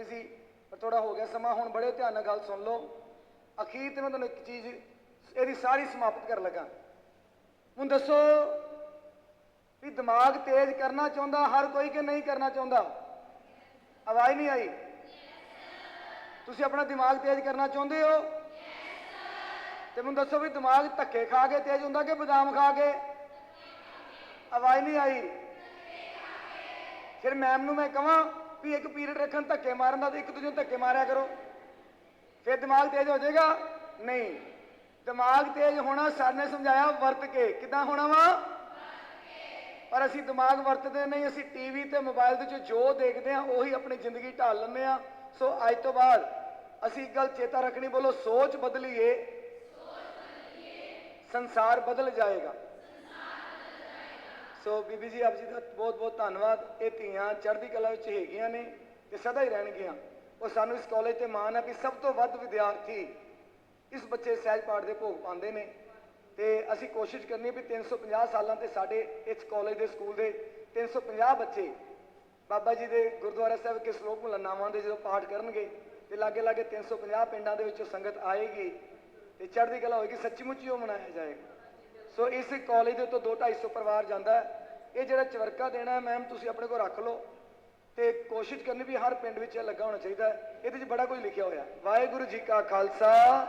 ਰੱਖਣੀ ਸੀ, ਪਰ ਥੋੜਾ ਹੋ ਗਿਆ ਸਮਾਂ, ਹੁਣ ਬੜੇ ਧਿਆਨ ਨਾਲ ਗੱਲ ਸੁਣ ਲਓ। ਅਖੀਰ ਤੇ ਮੈਂ ਤੁਹਾਨੂੰ ਇੱਕ ਚੀਜ਼, ਇਹਦੀ ਸਾਰੀ ਸਮਾਪਤ ਕਰਨ ਲੱਗਾ। ਹੁਣ ਦੱਸੋ ਵੀ ਦਿਮਾਗ ਤੇਜ਼ ਕਰਨਾ ਚਾਹੁੰਦਾ, ਹਰ ਕੋਈ ਕਿ ਨਹੀਂ ਕਰਨਾ ਚਾਹੁੰਦਾ? ਆਵਾਜ਼ ਨਹੀਂ ਆਈ? ਤੁਸੀਂ ਆਪਣਾ ਦਿਮਾਗ ਤੇਜ਼ ਕਰਨਾ ਚਾਹੁੰਦੇ ਹੋ? ਤੇ ਮੈਨੂੰ ਦੱਸੋ ਵੀ ਦਿਮਾਗ ਧੱਕੇ ਖਾ ਕੇ ਤੇਜ਼ ਹੁੰਦਾ ਕਿ ਬਦਾਮ ਖਾ ਕੇ? ਆਵਾਜ਼ ਨਹੀਂ ਆਈ? ਫਿਰ ਮੈਮ ਨੂੰ ਮੈਂ ਕਹਾਂ ਵੀ ਇੱਕ ਪੀਰੀਅਡ ਰੱਖਣ ਧੱਕੇ ਮਾਰਨ ਦਾ ਤੇ ਇੱਕ ਦੂਜੇ ਨੂੰ ਧੱਕੇ ਮਾਰਿਆ ਕਰੋ। ਫਿਰ ਦਿਮਾਗ ਤੇਜ਼ ਹੋ ਜਾਏਗਾ? ਨਹੀਂ। ਦਿਮਾਗ ਤੇਜ਼ ਹੋਣਾ ਸਰ ਨੇ ਸਮਝਾਇਆ, ਵਰਤ ਕੇ। ਕਿਦਾਂ ਹੋਣਾ ਵਾ? ਪਰ ਅਸੀਂ ਦਿਮਾਗ ਵਰਤਦੇ ਨਹੀਂ, ਅਸੀਂ ਟੀਵੀ ਤੇ ਮੋਬਾਈਲ ਦੇ ਵਿੱਚ ਜੋ ਦੇਖਦੇ ਆ ਉਹੀ ਆਪਣੀ ਜ਼ਿੰਦਗੀ ਢਾਲ ਲੈਂਦੇ ਆ ਸੋ ਅੱਜ ਤੋਂ ਬਾਅਦ ਅਸੀਂ ਇੱਕ ਗੱਲ ਚੇਤਾ ਰੱਖਣੀ, ਬੋਲੋ, ਸੋਚ ਬਦਲੀਏ। ਸੰਸਾਰ ਬਦਲ ਜਾਏਗਾ। ਸੋ ਬੀਬੀ ਜੀ, ਆਪ ਜੀ ਦਾ ਬਹੁਤ ਬਹੁਤ ਧੰਨਵਾਦ। ਇਹ ਧੀਆਂ ਚੜ੍ਹਦੀ ਕਲਾ ਵਿੱਚ ਹੈਗੀਆਂ ਨੇ ਤੇ ਸਦਾ ਹੀ ਰਹਿਣਗੀਆਂ। ਉਹ ਸਾਨੂੰ ਇਸ ਕਾਲਜ ਤੇ ਮਾਣ ਹੈ ਕਿ ਸਭ ਤੋਂ ਵੱਧ ਵਿਦਿਆਰਥੀ ਇਸ ਬੱਚੇ ਸਹਿਜ ਪਾਠ ਦੇ ਭੋਗ ਪਾਉਂਦੇ ਨੇ। ਤੇ ਅਸੀਂ ਕੋਸ਼ਿਸ਼ ਕਰਨੀ ਹੈ ਵੀ 350 ਸਾਲਾਂ ਤੇ ਸਾਡੇ ਇਸ ਕਾਲਜ ਦੇ ਸਕੂਲ ਦੇ 350 ਬੱਚੇ ਬਾਬਾ ਜੀ ਦੇ ਗੁਰਦੁਆਰਾ ਸਾਹਿਬ ਕੇ ਸ਼ਲੋਕ ਮੁਲਨਾਵਾਂ ਦੇ ਜਦੋਂ ਪਾਠ ਕਰਨਗੇ ਤੇ ਲਾਗੇ ਲਾਗੇ 350 ਪਿੰਡਾਂ ਦੇ ਵਿੱਚੋਂ ਸੰਗਤ ਆਏਗੀ ਤੇ ਚੜ੍ਹਦੀ ਕਲਾ ਹੋਏਗੀ ਸੱਚੀ ਮੁੱਚੀ ਉਹ ਮਨਾਇਆ ਜਾਏਗਾ। ਸੋ ਇਸ ਕਾਲਜ ਦੇ ਤੋਂ 2 250 ਪਰਿਵਾਰ ਜਾਂਦਾ ਹੈ। ਇਹ ਜਿਹੜਾ ਚਵਰਕਾ ਦੇਣਾ ਹੈ ਮੈਮ ਤੁਸੀਂ ਆਪਣੇ ਕੋਲ ਰੱਖ ਲਓ। ਤੇ ਕੋਸ਼ਿਸ਼ ਕਰਨੀ ਵੀ ਹਰ ਪਿੰਡ ਵਿੱਚ ਇਹ ਲੱਗਾ ਹੋਣਾ ਚਾਹੀਦਾ ਹੈ। ਇਹਦੇ 'ਚ ਬੜਾ ਕੁਝ ਲਿਖਿਆ ਹੋਇਆ। ਵਾਹਿਗੁਰੂ ਜੀ ਕਾ ਖਾਲਸਾ।